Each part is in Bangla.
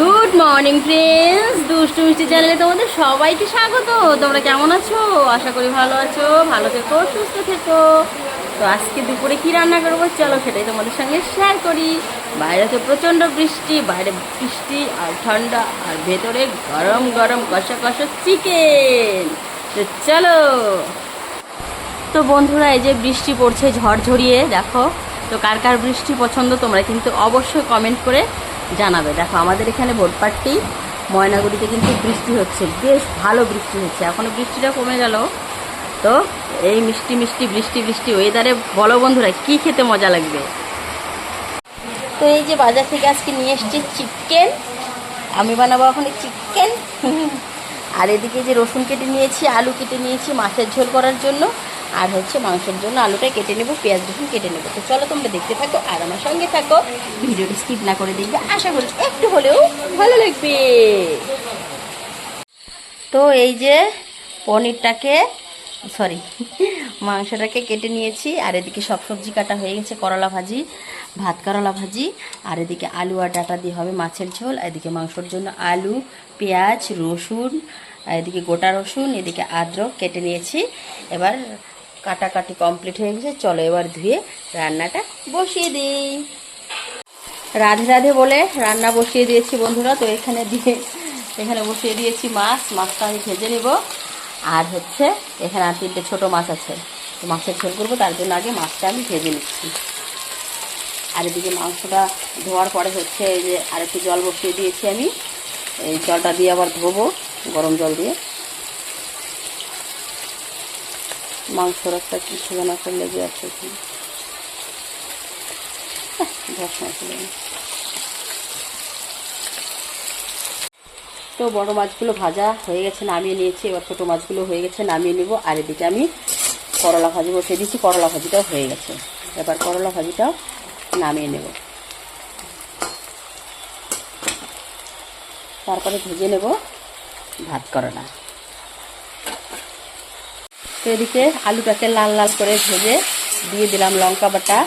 গুড মর্নিং ফ্রেন্ডস দুষ্টু মিষ্টি চ্যানেলে তোমাদের সবাইকে স্বাগত। তোমরা কেমন আছো? আশা করি ভালো আছো। ভালো থেকো, সুস্থ থেকো। তো আজকে দুপুরে কি রান্না করব? চলো সেটাই তোমাদের সঙ্গে শেয়ার করি। বাইরে তো প্রচণ্ড বৃষ্টি, বাইরে বৃষ্টি আর ঠান্ডা আর ভেতরে গরম গরম কষা কষা চিকেন তো চলো। তো বন্ধুরা, এই যে বৃষ্টি পড়ছে ঝড় ঝরিয়ে দেখো। তো কার কার বৃষ্টি পছন্দ তোমরা কিন্তু অবশ্যই কমেন্ট করে জানাবে। দেখো, আমাদের এখানে ভোটপাট্টি ময়নাগুড়িতে কিন্তু বৃষ্টি হচ্ছে, বেশ ভালো বৃষ্টি হচ্ছে। এখনও বৃষ্টিটা কমে গেল। তো এই মিষ্টি মিষ্টি, বৃষ্টি বৃষ্টি ওয়েদারে বলো বন্ধুরা, কি খেতে মজা লাগবে? তো এই যে বাজার থেকে আজকে নিয়ে এসছি চিকেন। আমি বানাবো এখন চিকেন। আর এদিকে যে রসুন কেটে নিয়েছি, আলু কেটে নিয়েছি, মাছের ঝোল করার জন্য। আর হচ্ছে মাংসের জন্য আলুটা কেটে নেব, পেঁয়াজ রসুন কেটে নেব। তো চলো তোমরা দেখতে থাকো আর আমার সঙ্গে থাকো। ভিডিওটা স্কিপ না করে দেখবে, আশা করি একটু হলেও ভালো লাগবে। তো এই যে পনিরটাকে সরি মাংসটাকে কেটে নিয়েছি, আর এদিকে সব সবজি কাটা হয়ে গেছে, করলা ভাজি, ভাত করলা ভাজি, আর এদিকে আলু আর ডাটা দিয়ে হবে মাছের ঝোল এদিকে মাংসর জন্য আলু, পেঁয়াজ, রসুন এদিকে গোটা রসুন, এদিকে আদ্রক কেটে নিয়েছি। এবার কাটাকাটি কমপ্লিট হয়ে গেছে, চলো এবার ধুয়ে রান্নাটা বসিয়ে দিই। রাধে রাধে বলে রান্না বসিয়ে দিয়েছি বন্ধুরা, তো এখানে দিয়ে, এখানে বসিয়ে দিয়েছি মাছ, মাছটা আমি ভেজে নেব। আর হচ্ছে, এখানে আর তিনটে ছোটো মাছ আছে, তো মাছের ঝোল করব, তার জন্য আগে মাছটা আমি ভেজে নিচ্ছি। আর এদিকে মাংসটা ধোয়ার পরে হচ্ছে এই যে আরেকটু জল বসিয়ে দিয়েছি আমি, এই জলটা দিয়ে আবার ধোবো, গরম জল দিয়ে। মাংসর একটা কিছু যেন একটা লেগে আছে এখানে। তো বড় মাছগুলো ভাজা হয়ে গেছে, নামিয়ে নিয়েছি। এবার ছোটো মাছগুলো হয়ে গেছে, নামিয়ে নেব। আর এদিকে আমি করলা ভাজি বসিয়ে দিচ্ছি করলা ভাজিটাও হয়ে গেছে। এবার করলা ভাজিটাও নামিয়ে নেব। তারপরে ভেজে নেব ভাত করলা। তো এদিকে আলুটাকে লাল লাল করে ভেজে দিয়ে দিলাম লঙ্কা বাটা।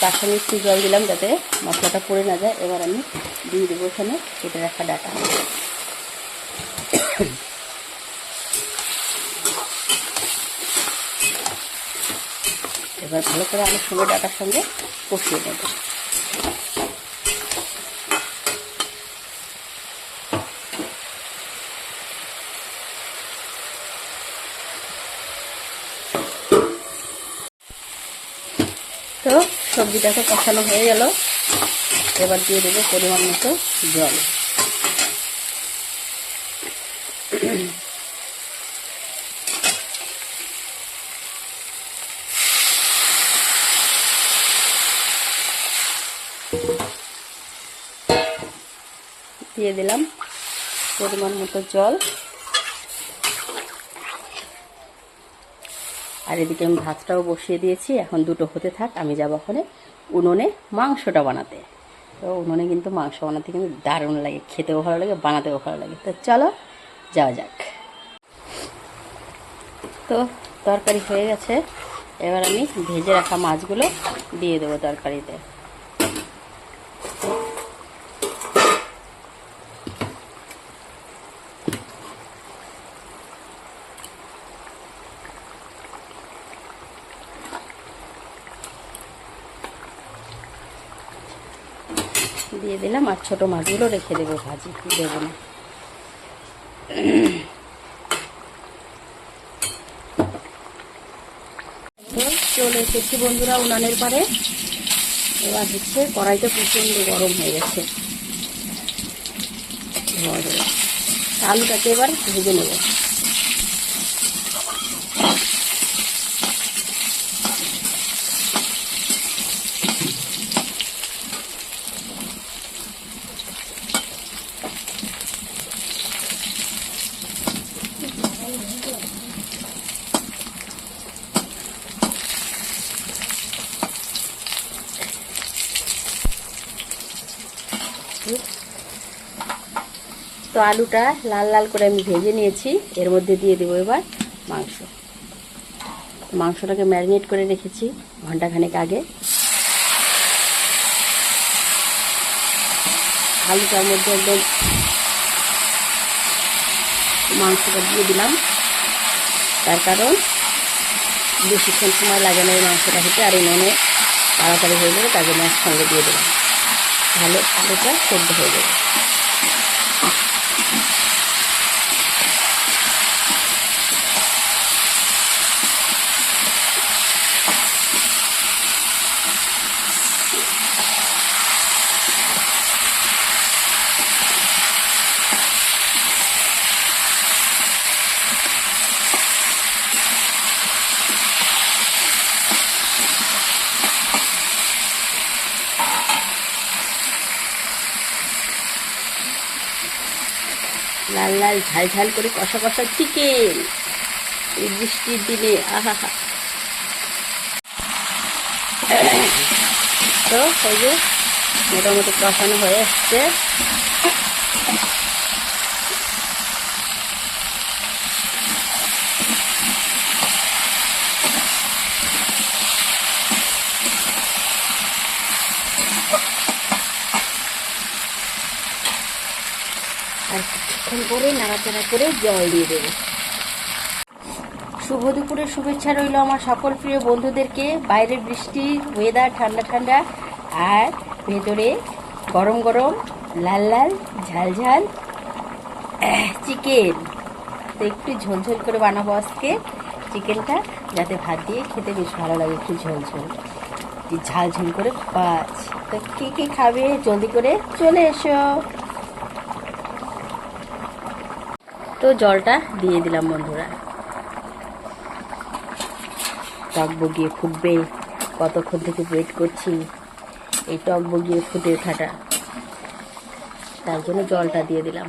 তার সঙ্গে একটু জল দিলাম যাতে মশলাটা পড়ে না যায়। এবার আমি দিয়ে দেবো এখানে কেটে রাখা ডাটা। এবার ভালো করে আলুর সঙ্গে ডাটার সঙ্গে কষিয়ে নেব। তো সবজিটাকে কষানো হয়ে গেল। এবার দিয়ে দেবো পরিমাণ মতো জল। দিয়ে দিলাম পরিমাণ মতো জল। আর এদিকে আমি ভাতটাও বসিয়ে দিয়েছি। এখন দুটো হতে থাক, আমি যাব ওখানে উনুনে মাংসটা বানাতে। তো উনুনে কিন্তু মাংস বানাতে কিন্তু দারুণ লাগে, খেতেও ভালো লাগে, বানাতেও ভালো লাগে। তো চলো, যাওয়া যাক। তো তরকারি হয়ে গেছে। এবার আমি ভেজে রাখা মাছগুলো দিয়ে দেবো তরকারিতে। দিয়ে দিলাম আর ছোটো মাছগুলো রেখে দেবো ভাজি দেবো না। চলে এসেছি বন্ধুরা উনানের পারে। এবার হচ্ছে কড়াইটা প্রচণ্ড গরম হয়ে গেছে। আলুটাকে এবার ভেজে নেব। তো আলুটা লাল লাল করে আমি ভেজে নিয়েছি। এর মধ্যে দিয়ে দেবো এবার মাংস। মাংসটাকে ম্যারিনেট করে রেখেছি ঘন্টাখানেক আগে। আলুটার মধ্যে একদম মাংসটা দিয়ে দিলাম। তার কারণ বেশিক্ষণ সময় লাগে না এই মাংসটা হতে আর উনুনে তাড়াতাড়ি হয়ে যাবে তার জন্য একসঙ্গে দিয়ে দিলাম। তাহলে আলুটা সেদ্ধ হয়ে যাবে। লাল লাল ঝাল ঝাল করে কষা কষা চিকেন এই বৃষ্টির দিনে, আহা হা। তো ওই যে মোটামুটি কষানো হয়ে এসছে। কিছুক্ষণ করে নাড়াচাড়া করে জল দিয়ে দেবো। শুভ দুপুরের শুভেচ্ছা রইল আমার সকল প্রিয় বন্ধুদেরকে। বাইরে বৃষ্টি ওয়েদার ঠান্ডা ঠান্ডা, আর ভেতরে গরম গরম, লাল লাল, ঝাল ঝাল চিকেন তো একটু ঝোলঝোল করে বানাবো আজকে। চিকেনটা যাতে ভাত দিয়ে খেতে বেশ ভালো লাগে, একটু ঝোল ঝোল। ঝাল ঝোল করে পাঁচ তো কে কে খাবে? জলদি করে চলে এসো। তো জলটা দিয়ে দিলাম বন্ধুরা। টক বগিয়ে ফুটবে, কতক্ষণ থেকে ওয়েট করছি, এই টক বগিয়ে ফুটে ওঠাটা। তার জন্য জলটা দিয়ে দিলাম।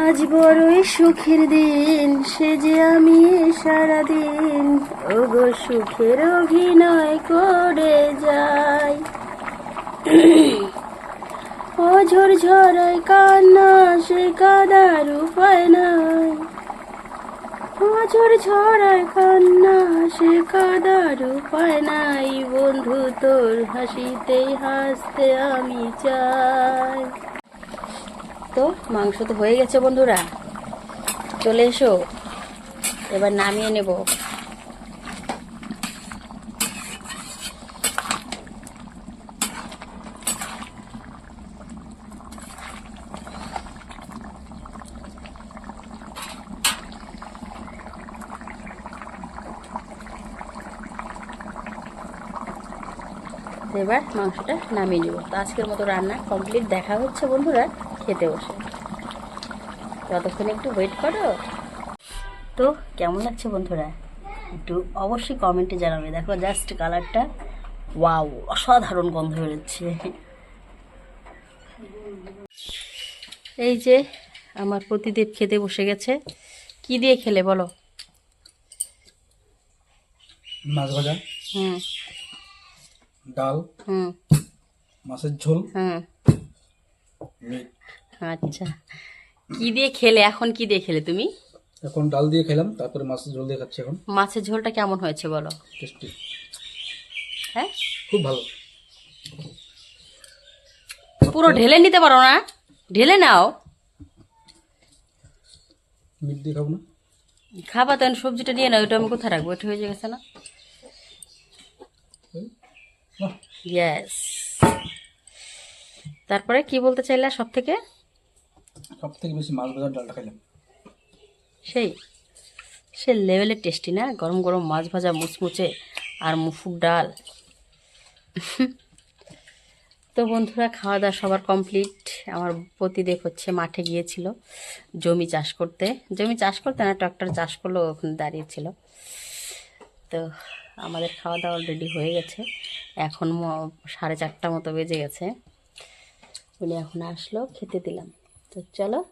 আজ বড়ই সুখের দিন, সে যে আমি সারাদিন ওগো সুখের অভিনয় করে যাই। অঝর ঝরায় কান্না, সে কাদার উপায় নাই। অঝর ঝরায় কান্না, সে কাদার উপায় নাই। বন্ধু, তোর হাসিতেই হাসতে আমি চাই। তো, মাংস তো হয়ে গেছে বন্ধুরা। চলে এসো। এবার নামিয়ে নেব। এবার মাংসটা নামিয়ে নেব। তো আজকের মতো রান্না কমপ্লিট দেখা হচ্ছে বন্ধুরা। খেতে বসে। ততক্ষণ একটু ওয়েট করো। তো কেমন লাগছে বন্ধুরা? একটু অবশ্যই কমেন্টে জানাবে। দেখো জাস্ট কালারটা ওয়াও অসাধারণ গন্ধ বেরোচ্ছে। এই যে আমার প্রতিদেব খেতে বসে গেছে। কি দিয়ে খেলে বলো? মাছ ভাজা হুম। ডাল হুম। মাছের ঝোল হুম। আচ্ছা। কি দিয়ে খেলে? এখন কি দিয়ে খেলে তুমি? এখন ডাল দিয়ে খেলাম তারপরে মাছের ঝোল দিয়ে খাচ্ছি এখন। মাছের ঝোলটা কেমন হয়েছে বলো? টেস্টি হ্যাঁ? খুব ভালো। পুরো ঢেলে নিতে পারো না? ঢেলে নাও। মিট দিয়ে খাব না? খাবা তখন সবজিটা নিয়ে নাও ওটা আমি কোথায় রাখব? ওটা হয়ে গেছে না? ইয়েস তারপরে কি বলতে চাইলা সব থেকে সব থেকে বেশি মাছ ভাজার ডালটা খাইলাম। সেই সে লেভেলের টেস্টি না? গরম গরম মাছ ভাজা মুচমুচে আর মুফুর ডাল। তো বন্ধুরা খাওয়া দাওয়া সবার কমপ্লিট আমার প্রতিদেব হচ্ছে মাঠে গিয়েছিল জমি চাষ করতে। জমি চাষ করতে না ট্রাক্টর চাষ করল ওখানে দাঁড়িয়েছিল তো আমাদের খাওয়া দাওয়া অলরেডি হয়ে গেছে। এখন সাড়ে চারটা মতো বেজে গেছে। উনি এখন আসলো, খেতে দিলাম। তো চলো।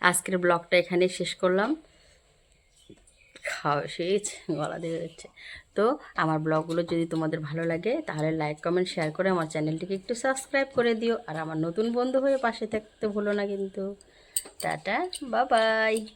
আজকের ব্লগটা এখানে শেষ করলাম। খাওয়া শেষ, গলা দিয়ে যাচ্ছে। তো আমার ব্লগগুলো যদি তোমাদের ভালো লাগে, তাহলে লাইক কমেন্ট শেয়ার করে আমার চ্যানেলটিকে একটু সাবস্ক্রাইব করে দিও। আর আমার নতুন বন্ধু হয়ে পাশে থাকতে ভুলো না কিন্তু। টাটা বা বাই